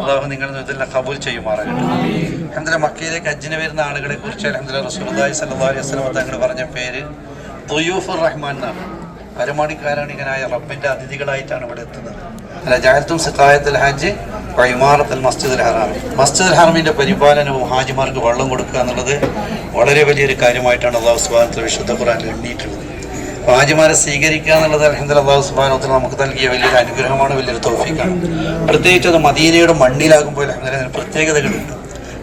അള്ളാഹു നിങ്ങളുടെ ഇതിനെ കബൂൽ ചെയ്യുമാറാകട്ടെ. അഹമ്മദ് മക്കയിലേക്ക് അജ്ജിന് വരുന്ന ആളുകളെ കുറിച്ച് അഹമ്മദ് റസൂലുള്ളാഹി സ്വല്ലല്ലാഹു അലൈഹി തങ്ങൾ പറഞ്ഞ പേര് തൊയ്യൂഫുർ റഹ്മാൻ എന്നാണ്. പരമാണിക്കാരണികനായ റബ്ബിന്റെ അതിഥികളായിട്ടാണ് ഇവിടെ എത്തുന്നത്. അല്ല ജാഹത്തും സിക്കായത്തുൽ ഹാജ് ഇമാറത്തുൽ മസ്ജിദുൽ ഹറാം. മസ്ജിദുൽ ഹറമിന്റെ പരിപാലനവും ഹാജിമാർക്ക് വള്ളം കൊടുക്കുക എന്നുള്ളത് വളരെ വലിയൊരു കാര്യമായിട്ടാണ് അള്ളാഹു സുബാനത്തിൽ വിശുദ്ധ ഖുറാൻ എണ്ണിയിട്ടുള്ളത്. അപ്പോൾ ഹാജിമാരെ സ്വീകരിക്കുക എന്നുള്ളത് അലഹമ്മദ് അള്ളാഹു സുബാനത്തിൽ നമുക്ക് നൽകിയ വലിയൊരു അനുഗ്രഹമാണ് വലിയൊരു തോഫിക്കാണ് പ്രത്യേകിച്ച് അത് മദീനയുടെ മണ്ണിലാകുമ്പോൾ അലഹമ്മദ് പ്രത്യേകതകളുണ്ട്.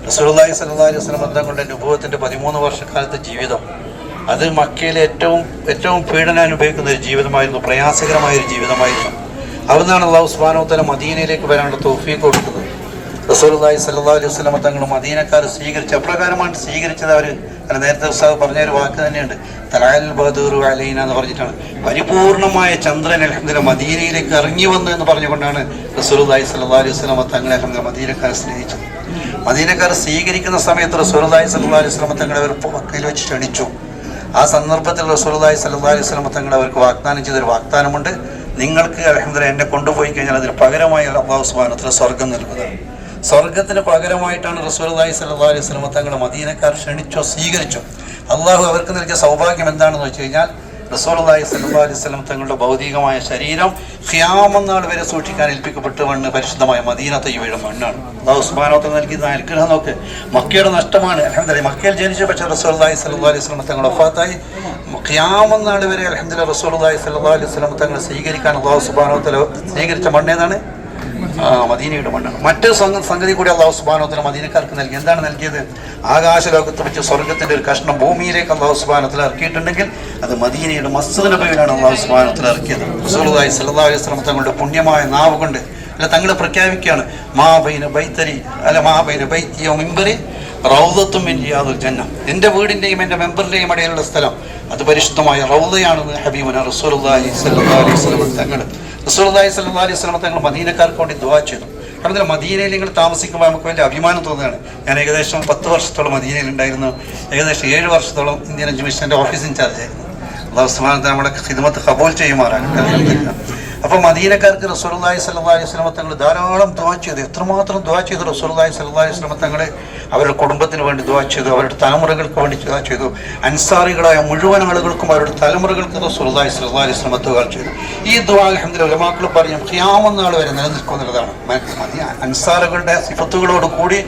റസൂലുള്ളാഹി സ്വല്ലല്ലാഹി അലൈഹി വസല്ലം തങ്ങളുടെ അനുഭവത്തിന്റെ പതിമൂന്ന് വർഷക്കാലത്തെ ജീവിതം. അത് മക്കയിലെ ഏറ്റവും ഏറ്റവും പീഡനം അനുഭവിക്കുന്ന ഒരു ജീവിതമായിരുന്നു പ്രയാസകരമായ ഒരു ജീവിതമായിരുന്നു. അവിടുന്നാണ് അള്ളാഹു സുബാനോത്തല മദീനയിലേക്ക് വരാനുള്ള തോഫീക്ക് കൊടുക്കുന്നത്. റസൂലുള്ളാഹി സ്വല്ലല്ലാഹു അലൈഹി വസല്ലം തങ്ങൾ മദീനക്കാർ സ്വീകരിച്ച എപ്രകാരമാണ് സ്വീകരിച്ചത് അവർ നേരത്തെ ഉസ്താദ് പറഞ്ഞ ഒരു വാക്ക് തന്നെയുണ്ട്. തലാൽ ബഹദൂർ അലൈന എന്ന് പറഞ്ഞിട്ടാണ്. പരിപൂർണമായ ചന്ദ്രൻ അലഹമ്മദില്ല മദീനയിലേക്ക് ഇറങ്ങി വന്നു എന്ന് പറഞ്ഞുകൊണ്ടാണ് റസൂലുള്ളാഹി സ്വല്ലല്ലാഹു അലൈഹി വസല്ലം തങ്ങളെ അലഹമ്മദില്ല മദീനക്കാരെ സ്നേഹിച്ചത്. മദീനക്കാർ സ്വീകരിക്കുന്ന സമയത്ത് റസൂലുള്ളാഹി സ്വല്ലല്ലാഹു അലൈഹി വസല്ലം തങ്ങളെ അവർ മക്കയിൽ വെച്ച് ക്ഷണിച്ചു. ആ സന്ദർഭത്തിൽ റസൂലുള്ളാഹി സ്വല്ലല്ലാഹു അലൈഹി വസല്ലം തങ്ങൾ അവർക്ക് വാഗ്ദാനം ചെയ്തൊരു വാഗ്ദാനമുണ്ട്. നിങ്ങൾക്ക് അലഹമ്മദില്ല എന്നെ കൊണ്ടുപോയി കഴിഞ്ഞാൽ അതിന് പകരമായി അള്ളാഹു സുബ്ഹാനഹു സ്വർഗം നൽകുന്നതാണ്. സ്വർഗത്തിന് പകരമായിട്ടാണ് റസൂലുള്ളാഹി സ്വല്ലല്ലാഹു അലൈഹി വസല്ലം തങ്ങൾ മദീനക്കാർ ക്ഷണിച്ചോ സ്വീകരിച്ചോ. അള്ളാഹു അവർക്ക് നൽകിയ സൗഭാഗ്യം എന്താണെന്ന് വെച്ച് കഴിഞ്ഞാൽ റസൂലുള്ളാഹി സ്വല്ലല്ലാഹു അലൈഹി വസല്ലം തങ്ങളുടെ ഭൗതികമായ ശരീരം ഹ്യാമെന്നാൾ വരെ സൂക്ഷിക്കാൻ ഏൽപ്പിക്കപ്പെട്ട മണ്ണ് പരിശുദ്ധമായ മദീന തയ്യവയുടെ മണ്ണാണ്. അള്ളാഹു സുബ്ഹാനഹു നൽകിയ അനുഗ്രഹം നോക്ക്. മക്കയുടെ നഷ്ടമാണ്. അൽഹംദുലില്ലാഹ്. മക്കയിൽ ജനിച്ച പക്ഷേ റസൂലുള്ളാഹി സ്വല്ലല്ലാഹു അലൈഹി വസല്ലം തങ്ങളുടെ ഒഫാത്തായി ഹ്യാമെന്നാൾ വരെ അൽഹംദുലില്ലാഹ് റസൂലുള്ളാഹി സ്വല്ലല്ലാഹു അലൈഹി വസല്ലം തങ്ങളെ സ്വീകരിക്കാൻ അള്ളാഹു സുബാനോത്തല സ്വീകരിച്ച മണ്ണേതാണ് മദീനയുടെ മണ്ണാണ് സംഗ- സംഗതി കൂടി അള്ളാഹു സുബാനോത്തല മദീനക്കാർക്ക് നൽകി. എന്താണ് നൽകിയത്? ആകാശലോകത്ത് വെച്ച് സ്വർഗത്തിന്റെ ഒരു കഷ്ണം ഭൂമിയിലേക്ക് അള്ളാഹു സുബാനത്തിൽ ഇറക്കിയിട്ടുണ്ടെങ്കിൽ അത് മദീനയുടെ മസ്ജിദ് നബിയിലാണ് അള്ളാഹു സുബാനത്തിൽ ഇറക്കിയത്. റസൂലുള്ളാഹി സലതായ അലൈഹി തങ്ങളുടെ പുണ്യമായ നാവ് കൊണ്ട് അല്ല തങ്ങളെ പ്രഖ്യാപിക്കുകയാണ് മാ ബൈന ബൈത്തരി അല്ല മാ ബൈന ബൈത്തിയോ മിമ്പറി റൗദത്തും ഇല്ലാതെ ജന്നം. എന്റെ വീടിന്റെയും എന്റെ മെമ്പറിന്റെയും ഇടയിലുള്ള സ്ഥലം. അത് പരിശുദ്ധമായ റൗദയാണെന്ന് ഹബീബുന റസൂലുള്ളാഹി സ്വല്ലല്ലാഹു അലൈഹി വസല്ലം തങ്ങൾ റസൂലുള്ളാഹി സല്ലാ അലൈഹി വസല്ലം തങ്ങൾ മദീനക്കാർക്ക് വേണ്ടി ദുവാ ചെയ്തു. കാരണം മദീനയിൽ നിങ്ങൾ താമസിക്കുമ്പോൾ നമുക്ക് വലിയ അഭിമാനം തോന്നുകയാണ്. ഞാൻ ഏകദേശം പത്ത് വർഷത്തോളം മദീനയിൽ ഉണ്ടായിരുന്നു ഏകദേശം ഏഴ് വർഷത്തോളം ഇന്ത്യൻ എഡ്യൂക്കേഷന്റെ ഓഫീസ് ഇൻചാർജ് ആയിരുന്നു. അള്ളാഹു വ നമ്മുടെ ഹിദ്മത്ത് കബോൾ ചെയ്യുമാറാകട്ടെ. അപ്പോൾ മദീനക്കാർക്ക് റസൂലുള്ളാഹി സ്വല്ലല്ലാഹി അലൈഹി വസല്ലം തങ്ങൾ ധാരാളം ദുആ ചെയ്തു. എത്രമാത്രം ദുആ ചെയ്തു റസൂലുള്ളാഹി സ്വല്ലല്ലാഹി അലൈഹി വസല്ലം തങ്ങൾ അവരുടെ കുടുംബത്തിന് വേണ്ടി ദുആ ചെയ്തു അവരുടെ തലമുറകൾക്ക് വേണ്ടി ദുആ ചെയ്തു. അൻസാറികളായ മുഴുവൻ ആളുകൾക്കും അവരുടെ തലമുറകൾക്ക് റസൂലുള്ളാഹി സ്വല്ലല്ലാഹി അലൈഹി വസല്ലം ദുആ ചെയ്തു. ഈ ദുആ അൽഹംദുലില്ലാ ഉലമാക്കൾ പറയും ഖിയാമത്ത് നാൾ വരെ മദീന അൻസാറുകളുടെ സിഫത്തുകളോട് കൂടി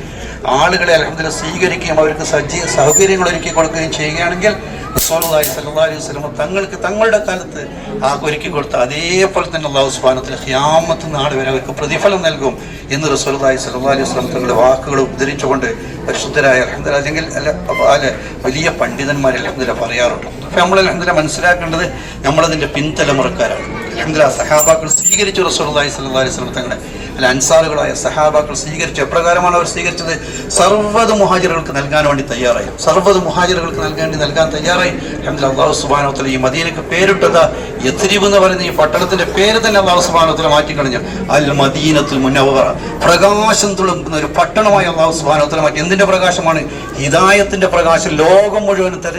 ആളുകളെ അൽഹംദുലില്ലാഹി സ്വീകരിക്കുകയും അവർക്ക് സജ്ജീ സൗകര്യങ്ങൾ ഒരുക്കി കൊടുക്കുകയും ചെയ്യുകയാണെങ്കിൽ റസൂലുള്ളാഹി സ്വല്ലല്ലാഹി അലൈഹി തങ്ങൾക്ക് തങ്ങളുടെ കാലത്ത് ആ ഒരുക്കി കൊടുത്ത അതേപോലെ തന്നെ അള്ളാഹു സുബ്ഹാനഹു ഹ്യാമത്ത് നാട് വരെ അവർക്ക് പ്രതിഫലം നൽകും എന്ന് റസൂലുള്ളാഹി സ്വല്ലല്ലാഹി അലൈഹി തങ്ങളുടെ വാക്കുകൾ ഉദ്ധരിച്ചുകൊണ്ട് പരിശുദ്ധരായ അൽഹംദുലില്ലാ അല്ലെങ്കിൽ അല്ല അല്ലെ വലിയ പണ്ഡിതന്മാർ അൽഹംദുലില്ലാ പറയാറുണ്ട്. അപ്പം നമ്മൾ അൽഹംദുലില്ലാ മനസ്സിലാക്കേണ്ടത് നമ്മളതിന്റെ പിൻതലമുറക്കാരാണ്. അൽഹംദുലില്ലാ സഹാബാക്കൾ സ്വീകരിച്ചു സ്വല്ലല്ലാഹി അലൈഹി വസല്ലം തങ്ങളെ. അല്ല അൻസാറുകളായ സഹാബാക്കൾ സ്വീകരിച്ചു. എപ്രകാരമാണ് അവർ സ്വീകരിച്ചത്? സർവത് മുഹാജിറുകൾക്ക് നൽകാൻ വേണ്ടി തയ്യാറായി. സർവത് മുഹാജിറുകൾക്ക് നൽകാൻ വേണ്ടി നൽകാൻ തയ്യാറായി. അഹമ്മദ് അള്ളാഹു സുബാനോത്തല ഈ മദീനക്ക് പേരിട്ടത്. യത്രിബ് എന്ന് പറയുന്ന ഈ പട്ടണത്തിന്റെ പേര് തന്നെ അള്ളാഹു സുബാനോത്തല മാറ്റിക്കളഞ്ഞു. അൽ മദീനത്തിൽ മുന്നവറ പ്രകാശം തുളുമ്പുന്ന ഒരു പട്ടണമായി അള്ളാഹു സുബാനോത്തല മാറ്റി. എന്തിന്റെ പ്രകാശമാണ്? ഹിദായത്തിന്റെ പ്രകാശം. ലോകം മുഴുവനും തെര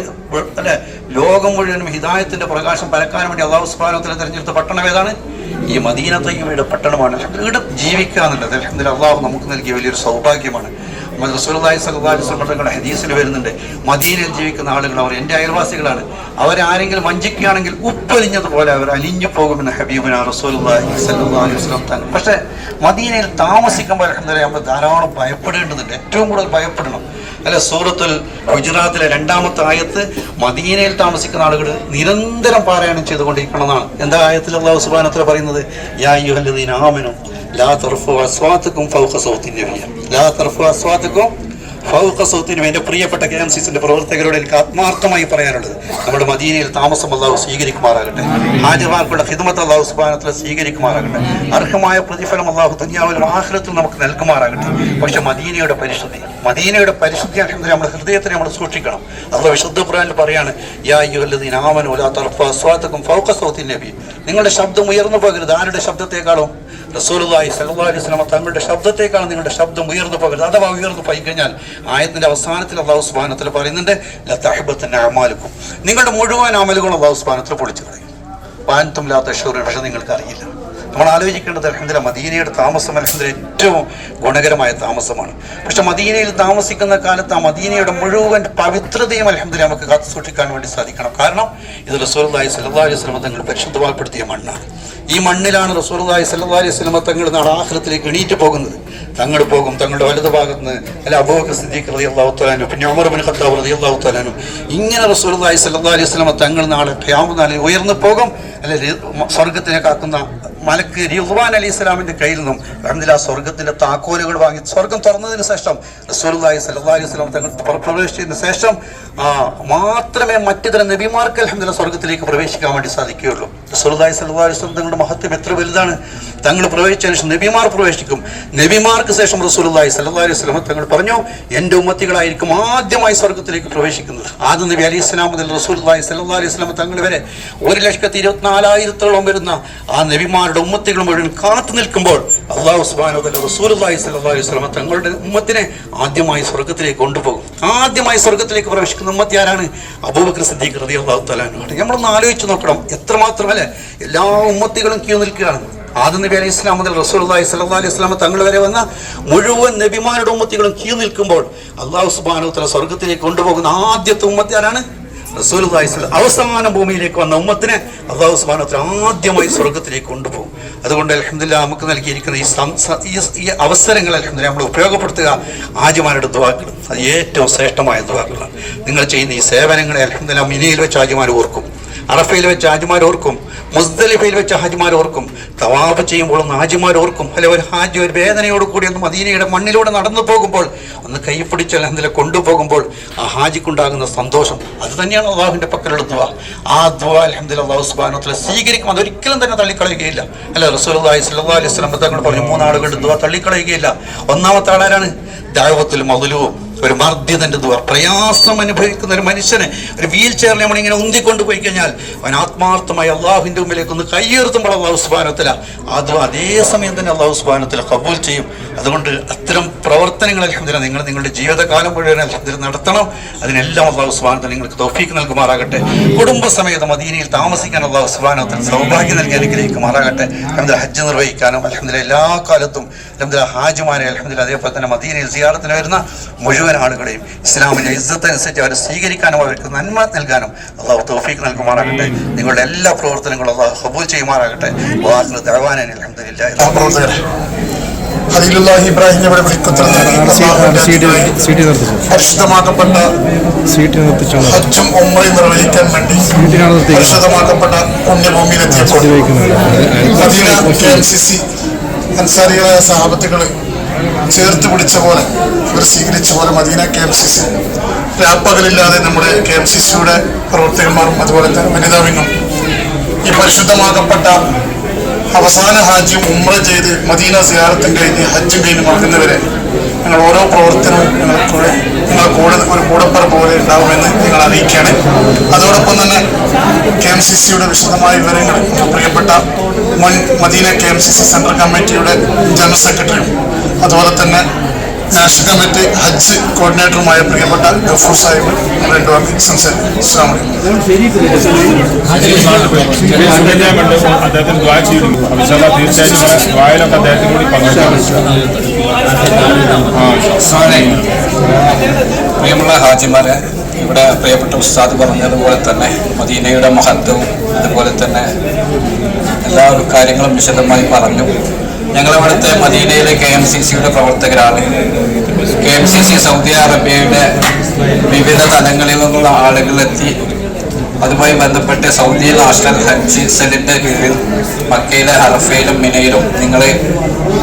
അല്ലെ ലോകം മുഴുവനും ഹിദായത്തിന്റെ പ്രകാശം പരക്കാൻ വേണ്ടി അള്ളാഹു സുബാനോത്തല തെരഞ്ഞെടുത്ത പട്ടണം ഏതാണ്? ഈ മദീന തയ്യബയുടെ പട്ടണമാണ്. ഇവിടെ ജീവിക്കുക എന്നുള്ളത് അൽഹംദുലില്ലാ അള്ളാഹു നമുക്ക് നൽകിയ വലിയൊരു സൗഭാഗ്യമാണ്. മുഹമ്മദ് സലഹ്ലി തങ്ങളുടെ ഹദീസിൽ വരുന്നുണ്ട്. മദീനയിൽ ജീവിക്കുന്ന ആളുകൾ അവർ എന്റെ അയൽവാസികളാണ്. അവരാരെങ്കിലും വഞ്ചിക്കുകയാണെങ്കിൽ ഉപ്പൊലിഞ്ഞതുപോലെ അവർ അലിഞ്ഞു പോകുമെന്ന് ഹബീബിന റസൂലുള്ളാഹി സ്വല്ലല്ലാഹി അലൈഹി വസല്ലം തങ്ങൾ. പക്ഷേ മദീനയിൽ താമസിക്കുമ്പോൾ അൽഹംദുലില്ലാ നമ്മൾ ധാരാളം ഭയപ്പെടേണ്ടതുണ്ട്. ഏറ്റവും കൂടുതൽ ഭയപ്പെടണം. അല്ല സൂറത്തുൽ ഗുജറാത്തിലെ രണ്ടാമത്തെ ആയത്ത് മദീനയിൽ താമസിക്കുന്ന ആളുകൾ നിരന്തരം പാരായണം ചെയ്തുകൊണ്ടിരിക്കണമെന്നാണ്. എന്താ ആയത്തിൽ അള്ളാഹു സുബാനത്തിൽ പറയുന്നത്? യാ യുഹല്ലദീന ആമനു ലാ തർഫു അസ്വാത്തുക്കും ഫൗഖ സൗത്തിൻ നബിയ ലാ തർഫു അസ്വാത്തുക്കും ഫൗഖ സൗത്തിനും എന്റെ പ്രിയപ്പെട്ട കെ എം സി സിന്റെ പ്രവർത്തകരോട് എനിക്ക് ആത്മാർത്ഥമായി പറയാനുള്ളത്. നമ്മുടെ മദീനയിൽ താമസം അള്ളാഹു സ്വീകരിക്കുമാറാകട്ടെ. ഹാജിമാർക്കുള്ള ഹിദ്മത്ത് അള്ളാഹു സുബാനത്തിൽ സ്വീകരിക്കുമാറാകട്ടെ. അർഹമായ പ്രതിഫലം അള്ളാഹു ദുനിയാവിലും ആഹ്ലത്തിൽ നമുക്ക് നൽകുമാറാകട്ടെ. പക്ഷെ മദീനയുടെ പരിശുദ്ധി മദീനയുടെ പരിശുദ്ധി അൽഹംദുലില്ലാ നമ്മുടെ ഹൃദയത്തെ നമ്മൾ സൂക്ഷിക്കണം. അത് വിശുദ്ധ ഖുർആനിൽ പറയാണ് യാ ഫൗഖ നബി. നിങ്ങളുടെ ശബ്ദം ഉയർന്നു പോകരുത് ആരുടെ ശബ്ദത്തെക്കാളും? റസൂലുള്ളാഹി സ്വല്ലല്ലാഹു അലൈഹി വസല്ലം തങ്ങളുടെ ശബ്ദത്തെക്കാളും നിങ്ങളുടെ ശബ്ദം ഉയർന്നു പോകരുത്. അഥവാ ഉയർന്നു പോയി കഴിഞ്ഞാൽ ആയത്തിന്റെ അവസാനത്തിൽ അള്ളാഹു വ പറയുന്നുണ്ട് ലത്താഹിബത്തിന്റെ അമാലുക്കും നിങ്ങളുടെ മുഴുവൻ അമലുകളും അള്ളാഹു വ പൊളിച്ചു കളയും. പാൻതും ലാ തഷൂർ പക്ഷെ നിങ്ങൾക്ക് അറിയില്ല. നമ്മൾ ആലോചിക്കേണ്ടത് അലഹദില്ല മദീനയുടെ താമസം അലഹദില്ല ഏറ്റവും ഗുണകരമായ താമസമാണ്. പക്ഷെ മദീനയിൽ താമസിക്കുന്ന കാലത്ത് ആ മദീനയുടെ മുഴുവൻ പവിത്രതയും അലഹദില്ല നമുക്ക് കാത്തു സൂക്ഷിക്കാൻ വേണ്ടി സാധിക്കണം. കാരണം ഇത് റസൂർലായി സലഹ് അലൈഹി സ്വലം തങ്ങൾ പരിശുദ്ധവാൽപ്പെടുത്തിയ മണ്ണാണ്. ഈ മണ്ണിലാണ് റസൂർലായി സല്ലാ അലൈഹി സ്വലമ തങ്ങൾ നാളെ ആഹ്ലത്തിലേക്ക് എണീറ്റ് പോകുന്നത്. തങ്ങൾ പോകും തങ്ങളുടെ വലതു ഭാഗത്ത് നിന്ന് അല്ല അബൂബക്കർ സിദ്ദീഖ് റതി അള്ളാഹു പിന്നെ ഒമർ ബിൻ ഖത്താബ് റതി അള്ളാഹു ഇങ്ങനെ റസൂലുള്ളാഹി സ്വല്ലല്ലാഹി അലൈഹി വസല്ലം തങ്ങൾ നാളെ ഖിയാമത്ത് നാളിൽ ഉയർന്നു പോകും. അല്ലെ സ്വർഗത്തിനെ കാക്കുന്ന മലക്ക് റിഹ്വാൻ അലി ഇസ്ലാമിന്റെ കയ്യിൽ നിന്നും അഹമ്മദില്ല സ്വർഗത്തിന്റെ താക്കോലുകൾ വാങ്ങി സ്വർഗം തുറന്നതിന് ശേഷം റസൂലുള്ളാഹി സ്വല്ലല്ലാഹി അലൈഹി വസല്ലം തങ്ങൾ പ്ര- പ്രവേശിച്ചതിന് ശേഷം മാത്രമേ മറ്റു തരം നബിമാർക്ക് അഹമ്മദില്ല സ്വർഗത്തിലേക്ക് പ്രവേശിക്കാൻ വേണ്ടി സാധിക്കുകയുള്ളൂ. റസൂലുള്ളാഹി സ്വല്ലല്ലാഹി അലൈഹി വസല്ലം തങ്ങളുടെ മഹത്വം എത്ര വലുതാണ്? തങ്ങൾ പ്രവേശിച്ചതിന് ശേഷം നബിമാർ പ്രവേശിക്കും. നബിമാർക്ക് ശേഷം റസൂലുള്ളാഹി സ്വല്ലല്ലാഹി അലൈഹി വസല്ലം തങ്ങൾ പറഞ്ഞു എന്റെ ഉമ്മത്തികളായിരിക്കും ആദ്യമായി സ്വർഗത്തിലേക്ക് പ്രവേശിക്കുന്നത്. ആദ്യം നബി അലി ഇസ്ലാം മുതൽ റസൂലുള്ളാഹി സ്വല്ലല്ലാഹി അലൈഹി വസല്ലം തങ്ങൾ വരെ ഒരു ലക്ഷത്തി ഇരുപത്തിനാലായിരത്തോളം വരുന്ന ആ നബിമാരുടെ ഉമ്മത്തികൾ മുഴുവൻ കാത്തു നിൽക്കുമ്പോൾ അള്ളാഹു റസൂലുള്ളാഹി സ്വല്ലല്ലാഹി അലൈഹി വസല്ലം തങ്ങളുടെ ഉമ്മത്തിനെ ആദ്യമായി സ്വർഗത്തിലേക്ക് കൊണ്ടുപോകും. ആദ്യമായി സ്വർഗത്തിലേക്ക് പ്രവേശിക്കുന്ന ഉമ്മത്തി ആരാണ്? അബൂബക്കർ സിദ്ദീഖ് റതി അള്ളാഹു തലാനുമാണ് നമ്മളൊന്ന് ആലോചിച്ച് നോക്കണം. എത്രമാത്രം അല്ലെ എല്ലാ ഉമ്മത്തികളും ക്യൂ നിൽക്കുകയാണ്. ആദ്യ നബി അലൈഹി ഇസ്ലാം മുതൽ റസൂൽ റസൂലുള്ളാഹി സ്വല്ലല്ലാഹി അലൈഹി വസല്ലം തങ്ങൾ വരെ വന്ന മുഴുവൻ നബിമാരുടെ ഉമ്മത്തികളും ക്യൂ നിൽക്കുമ്പോൾ അള്ളാഹു സുബാനുത്തല സ്വർഗത്തിലേക്ക് കൊണ്ടുപോകുന്ന ആദ്യത്തെ ഉമ്മത്തി ആരാണ്? അവസാന ഭൂമിയിലേക്ക് വന്ന ഉമ്മത്തിനെ അള്ളാഹു തആല ആദ്യമായി സ്വർഗത്തിലേക്ക് കൊണ്ടുപോകും. അതുകൊണ്ട് അലഹമില്ല നമുക്ക് നൽകിയിരിക്കുന്ന ഈ ഈ- അവസരങ്ങൾ അലഹമില്ല നമ്മൾ ഉപയോഗപ്പെടുത്തുക. ആദ്യമാരുടെ ദുവാക്കൾ അത് ഏറ്റവും ശ്രേഷ്ഠമായ ദുവാക്കളാണ് നിങ്ങൾ ചെയ്യുന്ന ഈ സേവനങ്ങളെ അലഹമില്ല മിനിയിൽ വെച്ച് ആദ്യമാർ ഓർക്കും. അറഫയിൽ വെച്ച് ഹാജിമാർ ഓർക്കും. മുസ്ദലിഫയിൽ വെച്ച് ഹാജിമാർ ഓർക്കും. തവാഫ് ചെയ്യുമ്പോൾ ഒന്ന് ഹാജിമാർ ഓർക്കും അല്ലെ ഒരു ഹാജി ഒരു വേദനയോട് കൂടി ഒന്ന് മദീനയുടെ മണ്ണിലൂടെ നടന്നു പോകുമ്പോൾ ഒന്ന് കൈ പിടിച്ച് അലഹദില്ല കൊണ്ടുപോകുമ്പോൾ ആ ഹാജിക്കുണ്ടാകുന്ന സന്തോഷം. അത് തന്നെയാണ് അള്ളാഹുവിന്റെ പക്കലുള്ള ദുവ. ആ ദുവ അലഹമ്മദ് അള്ളാഹു സുബാനത്തിലെ സ്വീകരിക്കും. അതൊരിക്കലും തന്നെ തള്ളിക്കളയുകയില്ല. അല്ല റസൂലി സ്വല്ലല്ലാഹി അലൈഹി വസല്ലം തങ്ങൾ പറഞ്ഞു മൂന്നാളുകളുടെ ദുവ തള്ളിക്കളയുകയില്ല. ഒന്നാമത്തെ ആളാരാണ്? ദാവത്തിൽ മതുലുവും ഒരു മർദ്ദിതന്റെ ദുവ പ്രയാസം അനുഭവിക്കുന്ന ഒരു മനുഷ്യനെ ഒരു വീൽ ചെയറിൽ നമ്മളിങ്ങനെ ഉന്തിക്കൊണ്ട് പോയി കഴിഞ്ഞാൽ അവൻ ആത്മാർത്ഥമായി അള്ളാഹുവിന്റെ മുമ്പിലേക്ക് ഒന്ന് കയ്യേർത്തുമ്പോൾ അള്ളാഹു സുബാനത്തില അത് അതേ സമയം തന്നെ അള്ളാഹു സുബാനത്തില കബൂൽ ചെയ്യും. അതുകൊണ്ട് അത്തരം പ്രവർത്തനങ്ങൾ അല്ലെങ്കിൽ നിങ്ങൾ നിങ്ങളുടെ ജീവിതകാലം മുഴുവൻ അല്ലെങ്കിൽ നടത്തണം. അതിനെല്ലാം അള്ളാഹു സുബാനത്തിൽ നിങ്ങൾക്ക് തോഫീക്ക് നൽകുമാറാകട്ടെ. കുടുംബസമേതം മദീനയിൽ താമസിക്കാൻ അള്ളാഹു സ്വാനത്തിന് സൗഭാഗ്യം നൽകി അനുഗ്രഹിക്കുമാറാകട്ടെ. അലഹദിന ഹജ്ജ് നിർവഹിക്കാനും അല്ലെങ്കിൽ എല്ലാ കാലത്തും അലഹദിന ഹാജിമാരെ അലഹമില്ല അതേപോലെ തന്നെ മദീനയിൽ സിയാറത്തിന് വരുന്ന മുഴുവൻ ആളുകളെയും ഇസ്ലാമിന്റെ ഇസ്സത്തനുസരിച്ച് അവരെ സ്വീകരിക്കാനും അവർക്ക് നന്മ നൽകാനും അള്ളാഹു തൗഫീഖ് നൽകുമാറാകട്ടെ. നിങ്ങളുടെ എല്ലാ പ്രവർത്തനങ്ങളും അള്ളാഹു ഹബൂൽ ചെയ്യുമാറാകട്ടെ. ആ പ്രവർത്തകരെ ഖലീലുല്ലാഹി ഇബ്രാഹിം ഇവിടെ പരിശുദ്ധമാക്കപ്പെട്ട ഹജ്ജും നിർവഹിക്കാൻ വേണ്ടി സീറ്റിനാണ് നിർത്തിയിരിക്കുന്നത്. പരിശുദ്ധമാക്കപ്പെട്ട പുണ്യഭൂമിയിലെത്തിയപ്പോൾ Madina K M C C അൻസാരികളായ സഹാബത്തുകൾ ചേർത്ത് പിടിച്ച പോലെ ഇവർ സ്വീകരിച്ച പോലെ Madina K M C C. രാപ്പകലില്ലാതെ നമ്മുടെ കെ എം സി സിയുടെ പ്രവർത്തകന്മാരും അതുപോലെ തന്നെ വനിതാ വിങ്ങും ഈ പരിശുദ്ധമാക്കപ്പെട്ട അവസാന ഹാജ്യം ഉമ്ര ചെയ്ത് മദീന സിയാറത്തും കഴിഞ്ഞ് ഹജ്ജും കഴിഞ്ഞ് മടങ്ങുന്നവരെ ഞങ്ങൾ ഓരോ പ്രവർത്തനവും ഞങ്ങൾ കൂടെ നിങ്ങൾ കൂടെ ഒരു കൂടപ്പറ പോലെ ഉണ്ടാവുമെന്ന് നിങ്ങൾ അറിയിക്കുകയാണ്. അതോടൊപ്പം തന്നെ കെ എം സി സിയുടെ വിശദമായ വിവരങ്ങൾ പ്രിയപ്പെട്ട മുൻ Madina K M C C central കമ്മിറ്റിയുടെ ജനറൽ സെക്രട്ടറിയും അതുപോലെ തന്നെ നാഷണൽ കമ്മിറ്റി ഹജ്ജ് കോർഡിനേറ്ററുമായ പ്രിയപ്പെട്ട ഗഫൂർ സാഹിബ് പ്രിയമുള്ള ഹാജിമാരെ ഇവിടെ പ്രിയപ്പെട്ട ഉസ്താദ് പറഞ്ഞതുപോലെ തന്നെ മദീനയുടെ മഹത്വവും അതുപോലെ തന്നെ എല്ലാ കാര്യങ്ങളും വിശദമായി പറഞ്ഞു. ഞങ്ങളിവിടുത്തെ മദീനയിലെ കെ എം സി സിയുടെ പ്രവർത്തകരാണ്. K M C C Saudi അറേബ്യയുടെ വിവിധ തലങ്ങളിൽ നിന്നുള്ള ആളുകളെത്തി അതുമായി ബന്ധപ്പെട്ട് സൗദി നാഷണൽ ഹജ്ജ് സെല്ലിന്റെ കീഴിൽ മക്കയിലെ ഹറഫയിലും മിനയിലും നിങ്ങൾ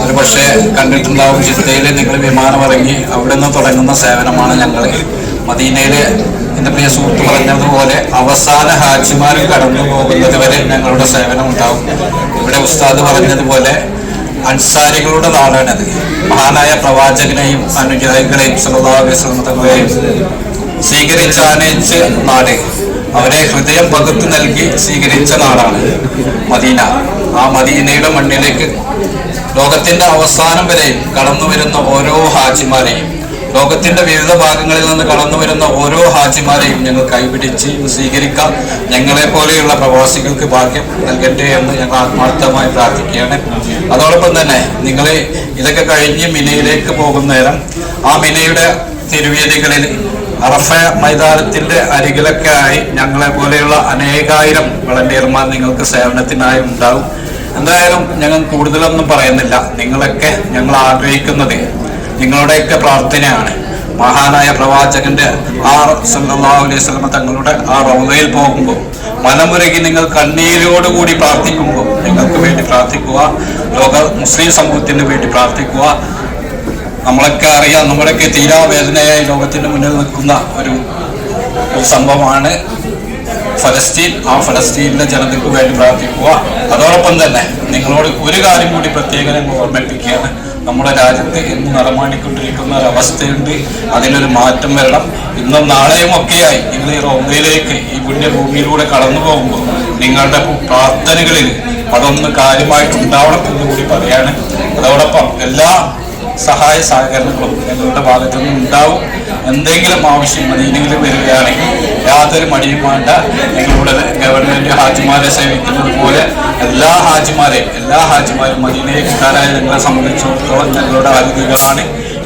ഒരുപക്ഷെ കണ്ടിട്ടുണ്ടാവും. ജിദ്ദയിൽ നിങ്ങൾ വിമാനം ഇറങ്ങി അവിടെ നിന്ന് തുടങ്ങുന്ന സേവനമാണ് ഞങ്ങൾ. മദീനയിലെ എന്റെ പ്രിയ സുഹൃത്ത് പറഞ്ഞതുപോലെ അവസാന ഹാജിമാർ കടന്നു പോകുന്നത് വരെ ഞങ്ങളുടെ സേവനം ഉണ്ടാവും. ഇവിടെ ഉസ്താദ് പറഞ്ഞതുപോലെ അൻസാരികളുടെ നാടാണ് അത്. മഹാനായ പ്രവാചകനെയും അനുഗ്രഹികളെയും സമുദായ സ്വീകരിച്ച് ആനയിച്ച് നാട്. അവരെ ഹൃദയം പകുത്തു നൽകി സ്വീകരിച്ച നാടാണ് മദീന. ആ മദീനയുടെ മണ്ണിലേക്ക് ലോകത്തിന്റെ അവസാനം വരെ കടന്നു വരുന്ന ഓരോ ഹാജിമാരെയും ലോകത്തിന്റെ വിവിധ ഭാഗങ്ങളിൽ നിന്ന് കടന്നു വരുന്ന ഓരോ ഹാജിമാരെയും ഞങ്ങൾ കൈപിടിച്ച് സ്വീകരിക്കാം. ഞങ്ങളെ പോലെയുള്ള പ്രവാസികൾക്ക് ഭാഗ്യം നൽകട്ടെ എന്ന് ഞങ്ങൾ ആത്മാർത്ഥമായി പ്രാർത്ഥിക്കുകയാണ്. അതോടൊപ്പം തന്നെ നിങ്ങൾ ഇതൊക്കെ കഴിഞ്ഞ് മിനയിലേക്ക് പോകുന്ന നേരം ആ മിനയുടെ തിരുവേദികളിൽ അറഫ മൈതാനത്തിന്റെ അരികിലൊക്കെ ആയി ഞങ്ങളെ പോലെയുള്ള അനേകായിരം വളണ്ടിയർമാർ നിങ്ങൾക്ക് സേവനത്തിനായി ഉണ്ടാവും. എന്തായാലും ഞങ്ങൾ കൂടുതലൊന്നും പറയുന്നില്ല. നിങ്ങളൊക്കെ ഞങ്ങൾ ആഗ്രഹിക്കുന്നത് നിങ്ങളുടെയൊക്കെ പ്രാർത്ഥനയാണ്. മഹാനായ പ്രവാചകന്റെ ആ സല്ലല്ലാഹു അലൈഹി സ്വലമ തങ്ങളുടെ ആ റൗലയിൽ പോകുമ്പോൾ മനമുരുകി നിങ്ങൾ കണ്ണീരോടുകൂടി പ്രാർത്ഥിക്കുമ്പോൾ നിങ്ങൾക്ക് വേണ്ടി പ്രാർത്ഥിക്കുക ലോക മുസ്ലിം സമൂഹത്തിന് വേണ്ടി പ്രാർത്ഥിക്കുക. നമ്മളൊക്കെ അറിയാം നമ്മളൊക്കെ തീരാവേദനയായി ലോകത്തിന് മുന്നിൽ നിൽക്കുന്ന ഒരു ഒരു സംഭവമാണ് ഫലസ്തീൻ. ആ ഫലസ്തീനിലെ ജനതയ്ക്ക് വേണ്ടി പ്രാർത്ഥിക്കുക. അതോടൊപ്പം തന്നെ നിങ്ങളോട് ഒരു കാര്യം കൂടി പ്രത്യേകം ഓർമ്മിപ്പിക്കുകയാണ്. നമ്മുടെ രാജ്യത്ത് ഇന്ന് നടമാടിക്കൊണ്ടിരിക്കുന്ന ഒരവസ്ഥയുണ്ട് അതിനൊരു മാറ്റം വരണം. ഇന്നും നാളെയും ഒക്കെയായി നിങ്ങൾ ഈ റോമയിലേക്ക് ഈ പുണ്യഭൂമിയിലൂടെ കടന്നു പോകുമ്പോൾ നിങ്ങളുടെ പ്രാർത്ഥനകളിൽ അതൊന്ന് കാര്യമായിട്ടുണ്ടാവണം എന്ന് കൂടി പറയാണ്. അതോടൊപ്പം എല്ലാ സഹായ സഹകരണങ്ങളും ഞങ്ങളുടെ ഭാഗത്തു നിന്നും ഉണ്ടാവും. എന്തെങ്കിലും ആവശ്യം മദീനയിൽ വരികയാണെങ്കിൽ യാതൊരു മടിയും വേണ്ട. ഞങ്ങളുടെ ഗവൺമെന്റ് ഹാജിമാരെ സേവിക്കുന്നത് പോലെ എല്ലാ ഹാജിമാരെയും എല്ലാ ഹാജിമാരും മദീനയക്കാരായ ഞങ്ങളെ സംബന്ധിച്ചിടത്തോളം ഞങ്ങളുടെ അതിഥികളാണ്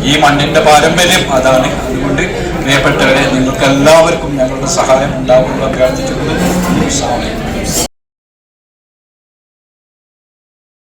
ഈ മണ്ണിന്റെ പാരമ്പര്യം അതാണ്. അതുകൊണ്ട് പ്രിയപ്പെട്ടവരെ നിങ്ങൾക്ക് എല്ലാവർക്കും ഞങ്ങളുടെ സഹായം ഉണ്ടാവുമെന്ന് അഭ്യർത്ഥിച്ചുകൊണ്ട്